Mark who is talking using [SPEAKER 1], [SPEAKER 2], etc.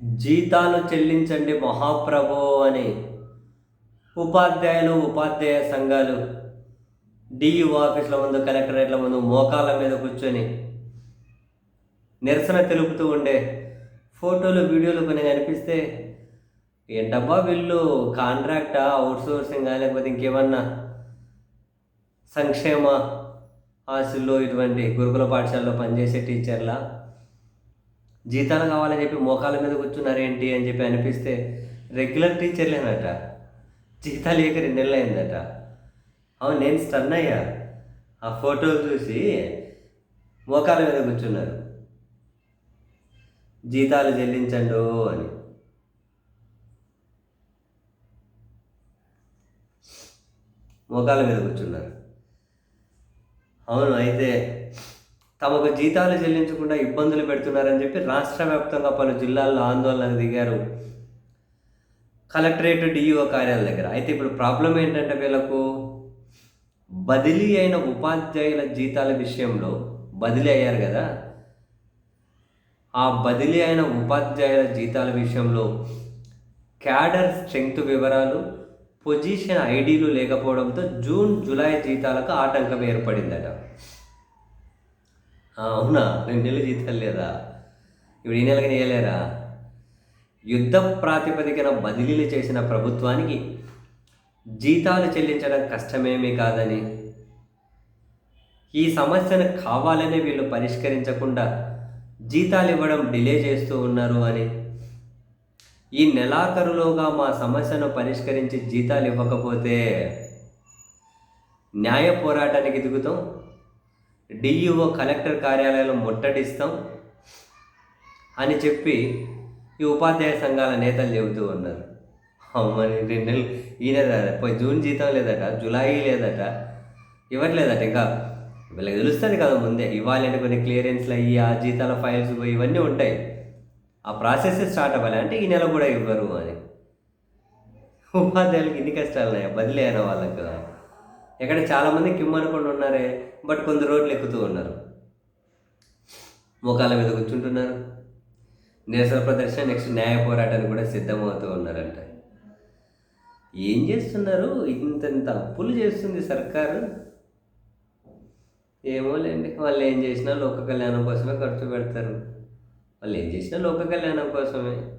[SPEAKER 1] జీతాలు చెల్లించండి మహాప్రభో అని ఉపాధ్యాయులు ఉపాధ్యాయ సంఘాలు డియు ఆఫీసుల ముందు కలెక్టరేట్ల ముందు మోకాళ్ళ మీద కూర్చొని నిరసన తెలుపుతూ ఉండే ఫోటోలు వీడియోలు కొన్ని కనిపిస్తే ఏంటబ్బా వీళ్ళు కాంట్రాక్టా అవుట్సోర్సింగ్ లేకపోతే ఇంకేమన్నా సంక్షేమ ఆశల్లో ఇటువంటి గురుకుల పాఠశాలలో పనిచేసే టీచర్ల? జీతాలు కావాలని చెప్పి మోకాల మీద కూర్చున్నారేంటి అని చెప్పి అనిపిస్తే రెగ్యులర్ టీచర్లేనట జీతాలు లేక రెండు నెలలు అయిందట. అవును నేను స్టన్ అయ్యా. ఆ ఫోటోలు చూసి మోకాల మీద కూర్చున్నారు. జీతాలు చెల్లించండు అని. మోకాల మీద కూర్చున్నారు. అవును అయితే తమకు జీతాలు చెల్లించకుండా ఇబ్బందులు పెడుతున్నారని చెప్పి రాష్ట్ర వ్యాప్తంగా పలు జిల్లాల్లో ఆందోళనకు దిగారు కలెక్టరేట్ డిఈఓ కార్యాలయం దగ్గర. అయితే ఇప్పుడు ప్రాబ్లం ఏంటంటే వీళ్ళకు బదిలీ అయిన ఉపాధ్యాయుల జీతాల విషయంలో బదిలీ అయ్యారు కదా. ఆ బదిలీ అయిన ఉపాధ్యాయుల జీతాల విషయంలో క్యాడర్ స్ట్రెంగ్త్ వివరాలు పొజిషన్ ఐడీలు లేకపోవడంతో జూన్ జూలై జీతాలకు ఆటంకం ఏర్పడిందట. అవునా? రెండు నెలలు జీతాలు లేదా? ఇప్పుడు ఈ నెలకి వేయలేరా యుద్ధ ప్రాతిపదికన బదిలీలు చేసిన ప్రభుత్వానికి జీతాలు చెల్లించడం కష్టమేమీ కాదని. ఈ సమస్యను కావాలనే వీళ్ళు పరిష్కరించకుండా జీతాలు ఇవ్వడం డిలే చేస్తూ ఉన్నారు అని. ఈ నెలాఖరులోగా మా సమస్యను పరిష్కరించి జీతాలు ఇవ్వకపోతే న్యాయ పోరాటానికి దిగుతాం. డిఈఓ కలెక్టర్ కార్యాలయంలో ముట్టడిస్తాం అని చెప్పి ఈ ఉపాధ్యాయ సంఘాల నేతలు చెబుతూ ఉన్నారు. అమ్మని రెండు నెలలు ఈ పోయి జూన్ జీతం లేదట జూలై లేదట ఇవ్వట్లేదట ఇంకా. వీళ్ళకి తెలుస్తుంది కదా ముందే ఇవ్వాలంటే కొన్ని క్లియరెన్స్లు అయ్యి ఆ జీతాల ఫైల్స్ పోయి ఇవన్నీ ఉంటాయి. ఆ ప్రాసెస్ స్టార్ట్ అవ్వాలి అంటే ఈ నెల కూడా ఇవ్వరు అని. ఉపాధ్యాయులకి ఇన్ని కష్టాలు ఉన్నాయా? బదిలీ అయిన వాళ్ళకు. ఎక్కడ చాలామంది కిమ్మనుకుండా ఉన్నారే బట్ కొందరు రోడ్లు ఎక్కుతూ ఉన్నారు. మోకాల మీద కూర్చుంటున్నారు. నిరసన ప్రదర్శన నెక్స్ట్ న్యాయ పోరాటానికి కూడా సిద్ధమవుతూ ఉన్నారంట. ఏం చేస్తున్నారు? ఇంతంత అప్పులు చేస్తుంది సర్కారు. ఏమో లేండి వాళ్ళు ఏం చేసినా లోక కళ్యాణం కోసమే ఖర్చు పెడతారు. వాళ్ళు ఏం చేసినా లోక కళ్యాణం కోసమే.